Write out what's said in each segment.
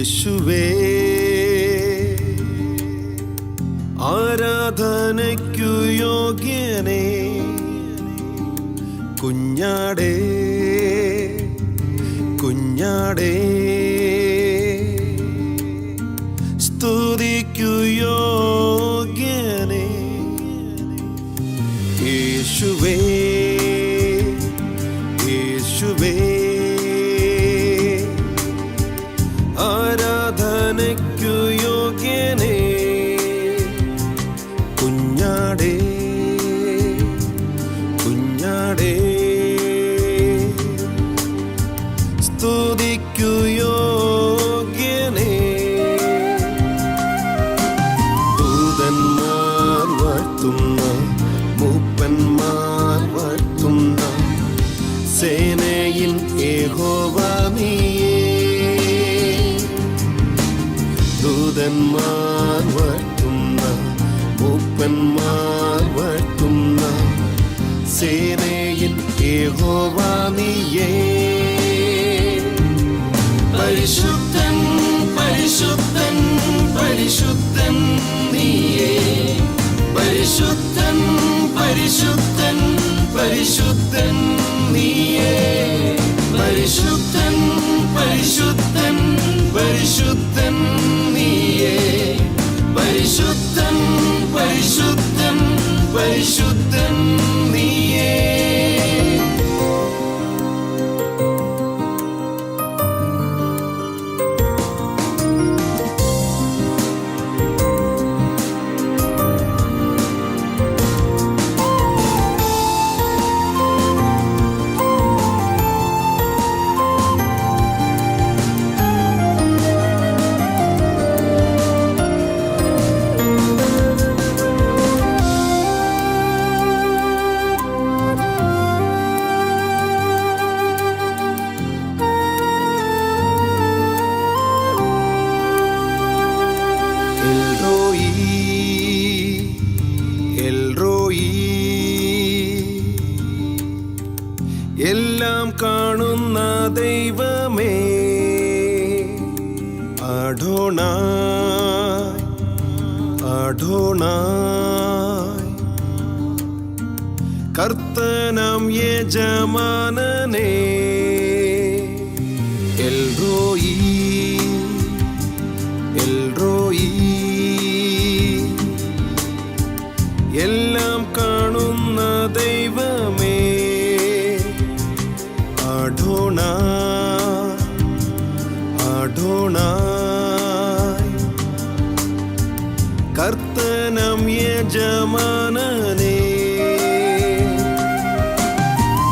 യേശുവേ ആരാധനയ്ക്കു യോഗ്യനേ കുഞ്ഞാടേ കുഞ്ഞാടേ. മൂപ്പന്മാർ വർത്തുന്ന സേനയിൽ ദൂതന്മാർ വർത്തുന്ന മൂപ്പന്മാർ വർത്തുന്ന സേനയിൽ പരിശുദ്ധൻ പരിശുദ്ധൻ ആഢോണ കർത്തനം യജമാനനേ കർത്തനം യജമാനനേ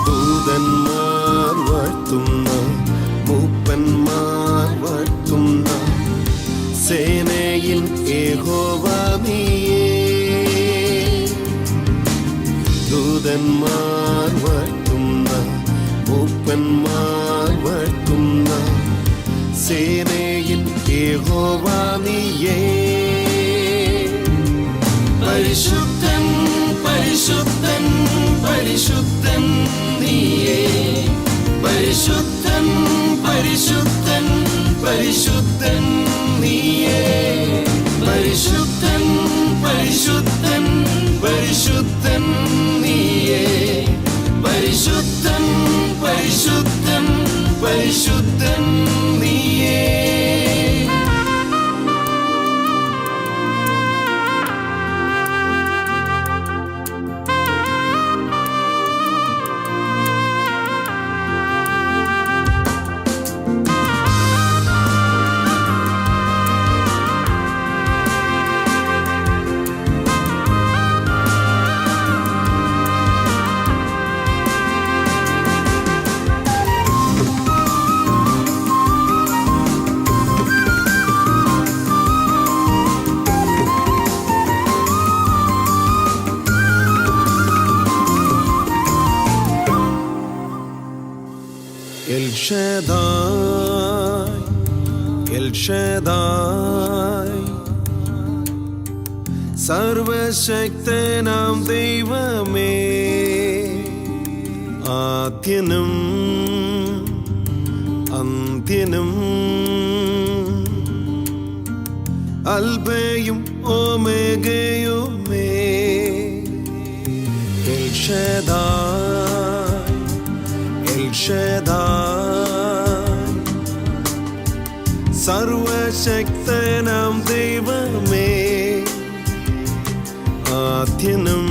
ദൂതന്മാർ വാഴ്ത്തുന്ന മൂപ്പന്മാർ വാഴ്ത്തുന്ന സേനയിൽ ഏഹോവാമിയേ ദൂതന്മാർ വാഴ്ത്തുന്ന മൂപ്പന്മാർ വാഴ്ത്തുന്ന സേനയിൽ ഏഹോവാമിയേ പരിശുദ്ധൻ പരിശുദ്ധൻ പരിശുദ്ധൻ El Shaddai, El സർവശക്തനാം ദൈവമേ ആദ്യനും അന്ത്യനും. അൽബയും ഓമേഗയുമേ എൽഷദായ് എൽഷദായ് സർവശക്തനാം ദൈവമേ. ആദ്യനും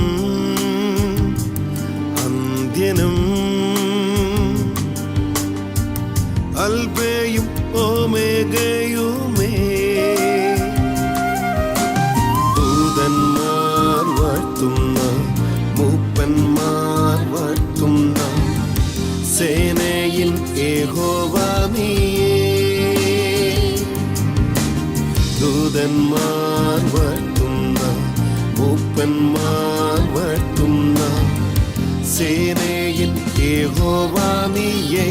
ദൂതന്മാർ വാഴ്ത്തുന്ന മൂപ്പന്മാർ വാഴ്ത്തുന്ന സേനയിൽ ഏഹോവാനിയേ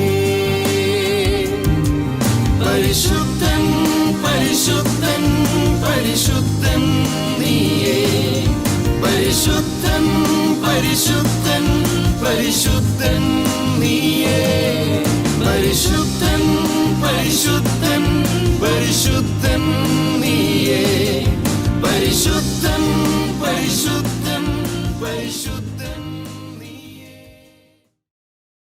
പരിശുദ്ധൻ പരിശുദ്ധൻ പരിശുദ്ധൻ നീയേ. പരിശുദ്ധൻ പരിശുദ്ധൻ പരിശുദ്ധൻ നീയേ. പരിശുദ്ധ